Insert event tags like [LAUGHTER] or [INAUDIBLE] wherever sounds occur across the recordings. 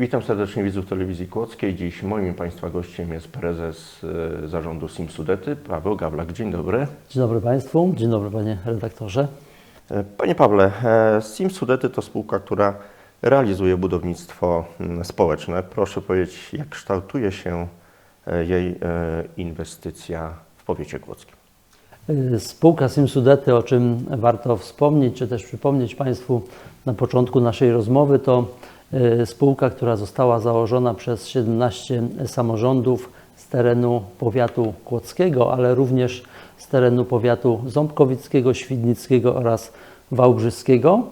Witam serdecznie widzów telewizji Kłodzkiej. Dziś moim Państwa gościem jest prezes e, zarządu SIM Sudety, Paweł Gawlak. Dzień dobry. Dzień dobry Państwu, dzień dobry Panie redaktorze. E, Panie Pawle, e, SIM Sudety to spółka, która realizuje budownictwo mm, społeczne. Proszę powiedzieć, jak kształtuje się jej inwestycja w powiecie kłodzkim? Spółka Simsudety, o czym warto wspomnieć, czy też przypomnieć Państwu na początku naszej rozmowy, to spółka, która została założona przez 17 samorządów z terenu powiatu kłodzkiego, ale również z terenu powiatu ząbkowickiego, świdnickiego oraz wałbrzyskiego.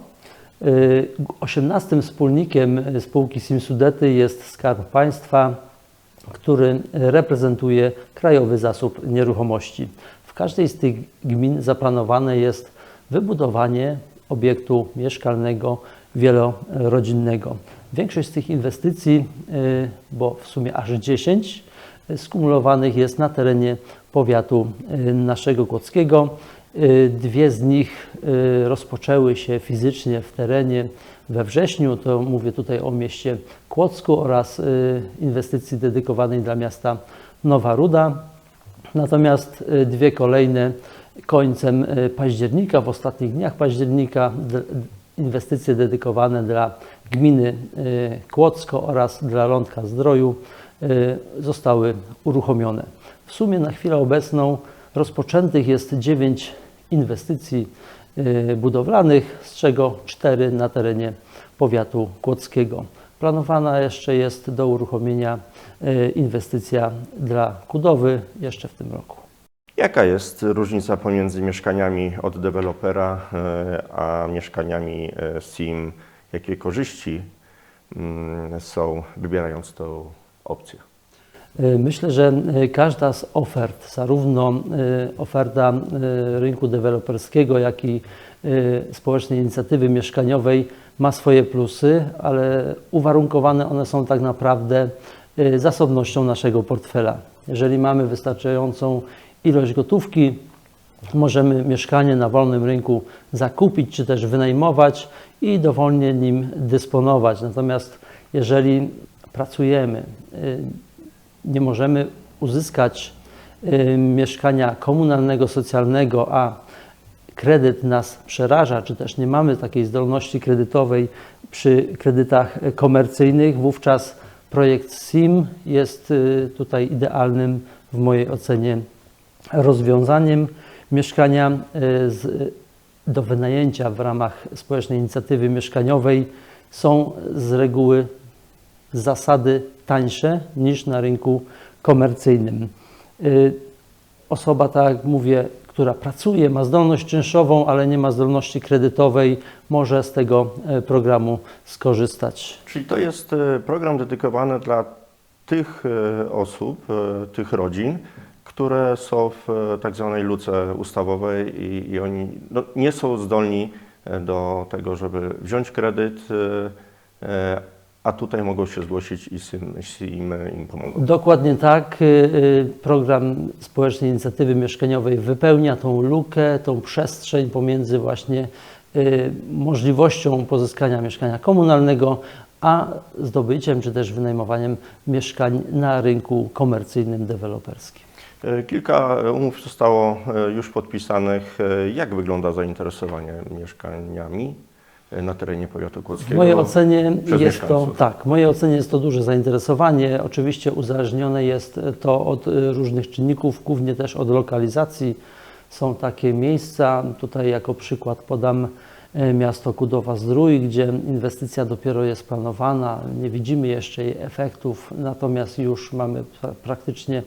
Y, 18 wspólnikiem y, spółki Simsudety jest Skarb Państwa, który reprezentuje Krajowy Zasób Nieruchomości. W każdej z tych gmin zaplanowane jest wybudowanie obiektu mieszkalnego wielorodzinnego. Większość z tych inwestycji, y, bo w sumie aż 10, y, skumulowanych jest na terenie powiatu y, naszego kłodzkiego. Dwie z nich rozpoczęły się fizycznie w terenie we wrześniu. To mówię tutaj o mieście Kłodzku oraz inwestycji dedykowanej dla miasta Nowa Ruda. Natomiast dwie kolejne końcem października, w ostatnich dniach października, inwestycje dedykowane dla gminy y, Kłodzko oraz dla Lądka Zdroju y, zostały uruchomione. W sumie na chwilę obecną rozpoczętych jest dziewięć inwestycji y, budowlanych, z czego cztery na terenie powiatu kłodzkiego. Planowana jeszcze jest do uruchomienia inwestycja dla Kudowy jeszcze w tym roku. Jaka jest różnica pomiędzy mieszkaniami od dewelopera e, a mieszkaniami e, SIM? Jakie korzyści mm, są wybierając tą opcję? Y, Myślę, że każda z ofert, zarówno oferta rynku deweloperskiego, jak i społecznej inicjatywy mieszkaniowej ma swoje plusy, ale uwarunkowane one są tak naprawdę zasobnością naszego portfela. Jeżeli mamy wystarczającą ilość gotówki, możemy mieszkanie na wolnym rynku zakupić czy też wynajmować i dowolnie nim dysponować. Natomiast jeżeli pracujemy, y, nie możemy uzyskać y, mieszkania komunalnego, socjalnego, a kredyt nas przeraża, czy też nie mamy takiej zdolności kredytowej przy kredytach komercyjnych, wówczas projekt SIM jest y, tutaj idealnym w mojej ocenie rozwiązaniem. Mieszkania y, z, do wynajęcia w ramach społecznej inicjatywy mieszkaniowej są z reguły zasady tańsze niż na rynku komercyjnym. Y, Osoba, tak jak mówię, która pracuje, ma zdolność czynszową, ale nie ma zdolności kredytowej, może z tego e, programu skorzystać. Czyli to jest e, program dedykowany dla tych e, osób, e, tych rodzin, które są w e, tak zwanej luce ustawowej i, i oni no, nie są zdolni e, do tego, żeby wziąć kredyt, e, a tutaj mogą się zgłosić i SIM, im pomogą. Dokładnie tak. Program Społecznej Inicjatywy Mieszkaniowej wypełnia tą lukę, tą przestrzeń pomiędzy właśnie możliwością pozyskania mieszkania komunalnego, a zdobyciem czy też wynajmowaniem mieszkań na rynku komercyjnym, deweloperskim. E, Kilka umów zostało e, już podpisanych. E, Jak wygląda zainteresowanie mieszkaniami na terenie powiatu W kłodzkiego? mojej ocenie jest to tak, w mojej ocenie jest to duże zainteresowanie. Oczywiście uzależnione jest to od różnych czynników, głównie też od lokalizacji. Są takie miejsca, tutaj jako przykład podam miasto Kudowa Zdrój, gdzie inwestycja dopiero jest planowana, nie widzimy jeszcze jej efektów, natomiast już mamy pra- praktycznie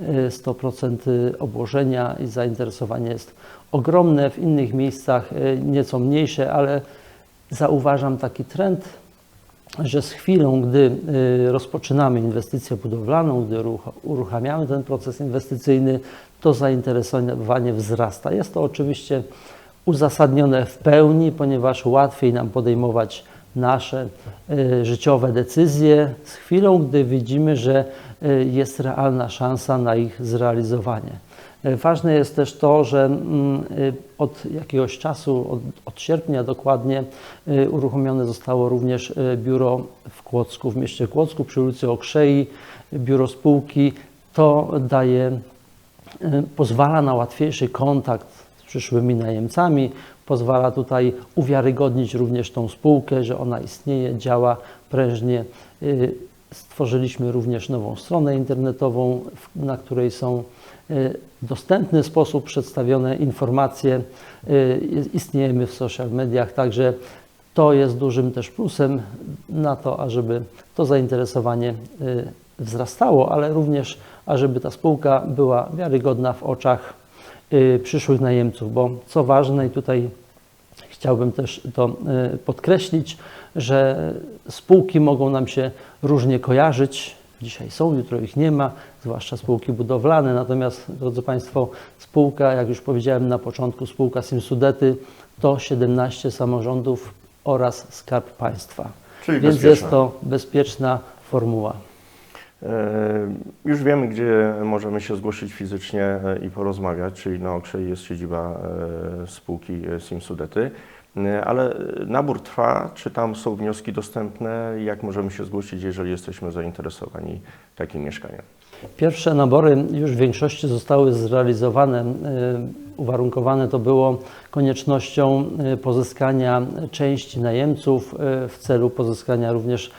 y, 100% obłożenia i zainteresowanie jest ogromne. W innych miejscach nieco mniejsze, ale zauważam taki trend, że z chwilą, gdy rozpoczynamy inwestycję budowlaną, gdy ruch- uruchamiamy ten proces inwestycyjny, to zainteresowanie wzrasta. Jest to oczywiście uzasadnione w pełni, ponieważ łatwiej nam podejmować nasze y, życiowe decyzje z chwilą, gdy widzimy, że y, jest realna szansa na ich zrealizowanie. E, Ważne jest też to, że mm, od jakiegoś czasu, od, od sierpnia dokładnie, uruchomione zostało również biuro w Kłodzku, w mieście Kłodzku przy ulicy Okrzei, biuro spółki. To daje pozwala na łatwiejszy kontakt przyszłymi najemcami, pozwala tutaj uwiarygodnić również tą spółkę, że ona istnieje, działa prężnie. Y, Stworzyliśmy również nową stronę internetową, na której są y, w dostępny sposób przedstawione informacje. Y, Istniejemy w social mediach, także to jest dużym też plusem na to, ażeby to zainteresowanie y, wzrastało, ale również, ażeby ta spółka była wiarygodna w oczach y, przyszłych najemców, bo co ważne i tutaj chciałbym też to y, podkreślić, że spółki mogą nam się różnie kojarzyć. Dzisiaj są, jutro ich nie ma, zwłaszcza spółki budowlane. Natomiast, drodzy Państwo, spółka, jak już powiedziałem na początku, spółka Simsudety to 17 samorządów oraz Skarb Państwa. Czyli Więc bezpieczna. jest to bezpieczna formuła. E, Już wiemy, gdzie możemy się zgłosić fizycznie e, i porozmawiać, czyli na Okrzei jest siedziba e, spółki Simsudety, ale nabór trwa, czy tam są wnioski dostępne, jak możemy się zgłosić, jeżeli jesteśmy zainteresowani takim mieszkaniem. Pierwsze nabory już w większości zostały zrealizowane. Y, Uwarunkowane to było koniecznością y, pozyskania części najemców y, w celu pozyskania również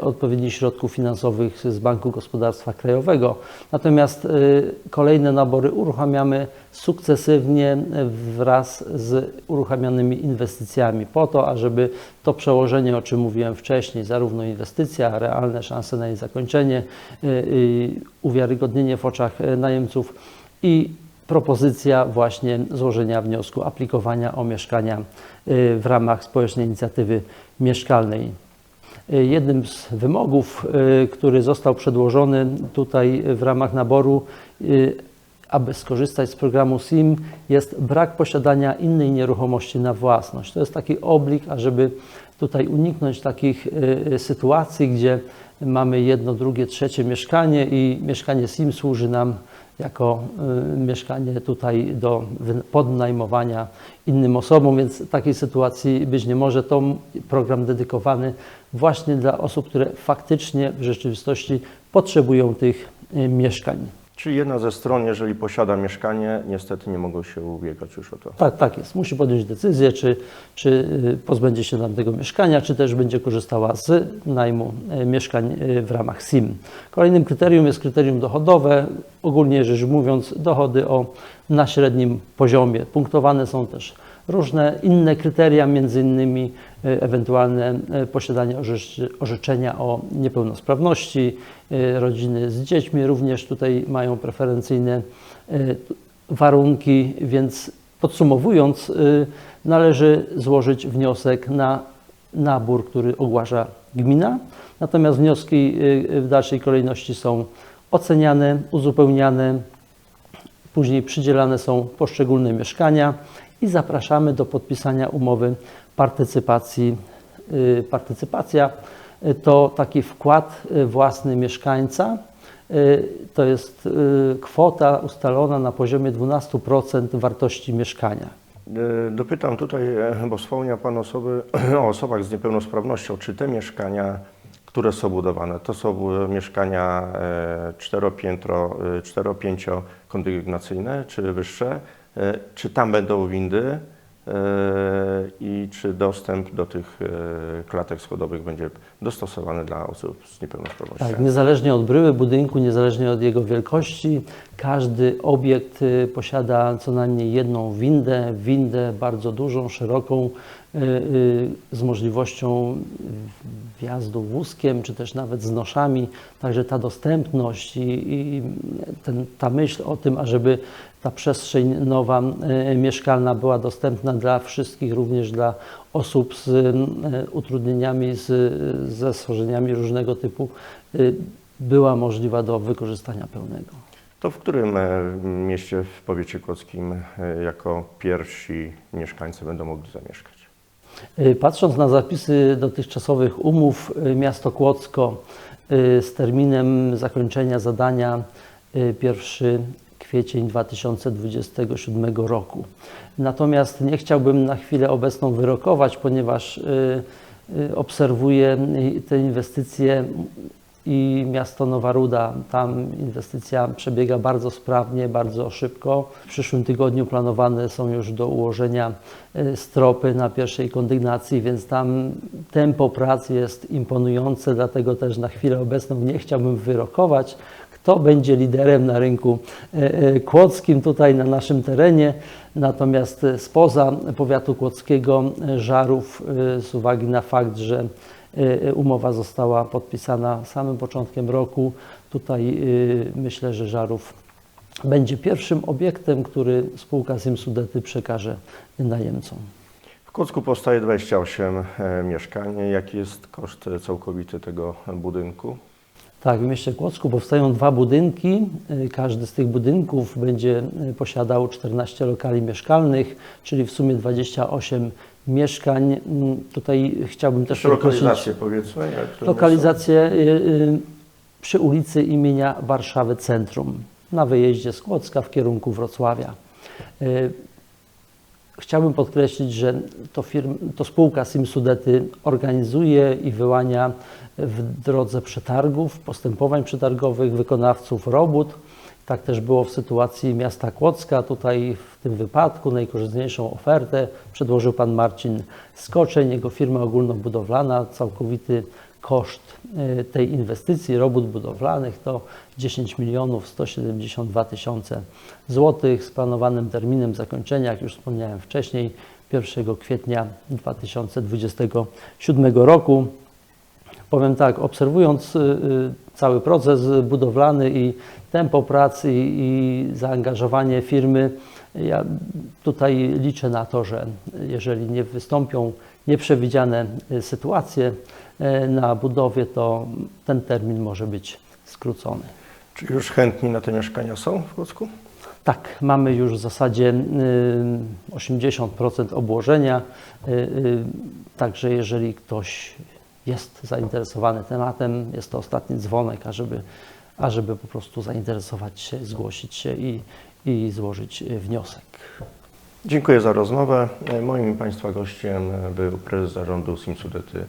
odpowiednich środków finansowych z Banku Gospodarstwa Krajowego. Natomiast kolejne nabory uruchamiamy sukcesywnie wraz z uruchamianymi inwestycjami po to, ażeby to przełożenie, o czym mówiłem wcześniej, zarówno inwestycja, realne szanse na jej zakończenie, uwiarygodnienie w oczach y, najemców i propozycja właśnie złożenia wniosku, aplikowania o mieszkania y, w ramach społecznej inicjatywy mieszkalnej. Y, Jednym z wymogów, y, który został przedłożony tutaj w ramach naboru, y, aby skorzystać z programu SIM, jest brak posiadania innej nieruchomości na własność. To jest taki oblig, ażeby tutaj uniknąć takich y, sytuacji, gdzie mamy jedno, drugie, trzecie mieszkanie i mieszkanie SIM służy nam jako y, mieszkanie tutaj do podnajmowania innym osobom, więc takiej sytuacji być nie może. To program dedykowany właśnie dla osób, które faktycznie w rzeczywistości potrzebują tych y, mieszkań. Czyli jedna ze stron, jeżeli posiada mieszkanie, niestety nie mogą się ubiegać już o to. Tak, tak jest. Musi podjąć decyzję, czy, czy y, pozbędzie się tamtego mieszkania, czy też będzie korzystała z najmu y, mieszkań y, w ramach SIM. Kolejnym kryterium jest kryterium dochodowe. Ogólnie rzecz mówiąc, dochody o na średnim poziomie. Punktowane są też różne inne kryteria, między innymi y, ewentualne y, posiadanie orzeczenia o niepełnosprawności, y, rodziny z dziećmi również tutaj mają preferencyjne warunki, więc podsumowując, należy złożyć wniosek na nabór, który ogłasza gmina. Natomiast wnioski w dalszej kolejności są oceniane, uzupełniane, później przydzielane są poszczególne mieszkania i zapraszamy do podpisania umowy partycypacji. Y, Partycypacja y, to taki wkład y, własny mieszkańca. To jest kwota ustalona na poziomie 12% wartości mieszkania. Dopytam tutaj, e, bo wspomniał Pan osoby, [CLEARS THROAT] o osobach z niepełnosprawnością, czy te mieszkania, które są budowane, to są e, mieszkania e, czteropiętro, cztero-pięciokondygnacyjne, czy wyższe, czy tam będą windy e, i czy dostęp do tych e, klatek schodowych będzie dostosowany dla osób z niepełnosprawnością? Tak, niezależnie od bryły budynku, niezależnie od jego wielkości, każdy obiekt posiada co najmniej jedną windę, windę bardzo dużą, szeroką, z możliwością wjazdu wózkiem, czy też nawet z noszami. Także ta dostępność i, i ten, ta myśl o tym, ażeby ta przestrzeń nowa y, mieszkalna była dostępna dla wszystkich, również dla osób z y, utrudnieniami, z, schorzeniami różnego typu, y, była możliwa do wykorzystania pełnego. To w którym e, mieście w powiecie kłodzkim e, jako pierwsi mieszkańcy będą mogli zamieszkać? Y, Patrząc na zapisy dotychczasowych umów, y, miasto Kłodzko y, z terminem zakończenia zadania y, 1 kwiecień 2027 roku. Natomiast nie chciałbym na chwilę obecną wyrokować, ponieważ obserwuję te inwestycje i miasto Nowa Ruda. Tam inwestycja przebiega bardzo sprawnie, bardzo szybko. W przyszłym tygodniu planowane są już do ułożenia y, stropy na pierwszej kondygnacji, więc tam tempo prac jest imponujące, dlatego też na chwilę obecną nie chciałbym wyrokować, kto będzie liderem na rynku e, e, kłodzkim tutaj na naszym terenie. Natomiast e, spoza powiatu kłodzkiego e, Żarów, e, z uwagi na fakt, że e, umowa została podpisana samym początkiem roku, tutaj e, myślę, że Żarów będzie pierwszym obiektem, który spółka Simsudety przekaże najemcom. W Kłodzku powstaje 28 e, mieszkań. Jaki jest koszt e, całkowity tego budynku? Tak, w mieście Kłodzku powstają dwa budynki. Y, Każdy z tych budynków będzie y, posiadał 14 lokali mieszkalnych, czyli w sumie 28 mieszkań. Tutaj chciałbym też lokalizację powiedzmy. Jak lokalizację y, y, przy ulicy imienia Warszawy Centrum, na wyjeździe z Kłodzka w kierunku Wrocławia. Y, Chciałbym podkreślić, że to, firm, to spółka Simsudety organizuje i wyłania w drodze przetargów, postępowań przetargowych wykonawców robót. Tak też było w sytuacji miasta Kłodzka. Tutaj w tym wypadku najkorzystniejszą ofertę przedłożył pan Marcin Skoczeń, jego firma ogólnobudowlana. Całkowity koszt y, tej inwestycji robót budowlanych to 10 milionów 172 tysiące złotych z planowanym terminem zakończenia, jak już wspomniałem wcześniej, 1 kwietnia 2027 roku. Powiem tak, obserwując y, y, cały proces budowlany i tempo pracy i, zaangażowanie firmy, ja tutaj liczę na to, że jeżeli nie wystąpią nieprzewidziane y, sytuacje na budowie, to ten termin może być skrócony. Czy już chętni na te mieszkania są w Kłodzku? Tak, mamy już w zasadzie y, 80% obłożenia, także jeżeli ktoś jest zainteresowany tematem, jest to ostatni dzwonek, ażeby, ażeby po prostu zainteresować się, zgłosić się i, i złożyć wniosek. Dziękuję za rozmowę. Moim Państwa gościem był prezes zarządu Simsudety,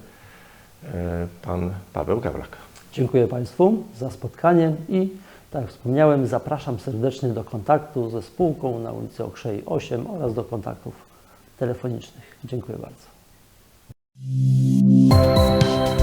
e, pan Paweł Gawlak. Dziękuję Państwu za spotkanie i tak jak wspomniałem, zapraszam serdecznie do kontaktu ze spółką na ulicy Okrzej 8 oraz do kontaktów telefonicznych. Dziękuję bardzo. Thank you.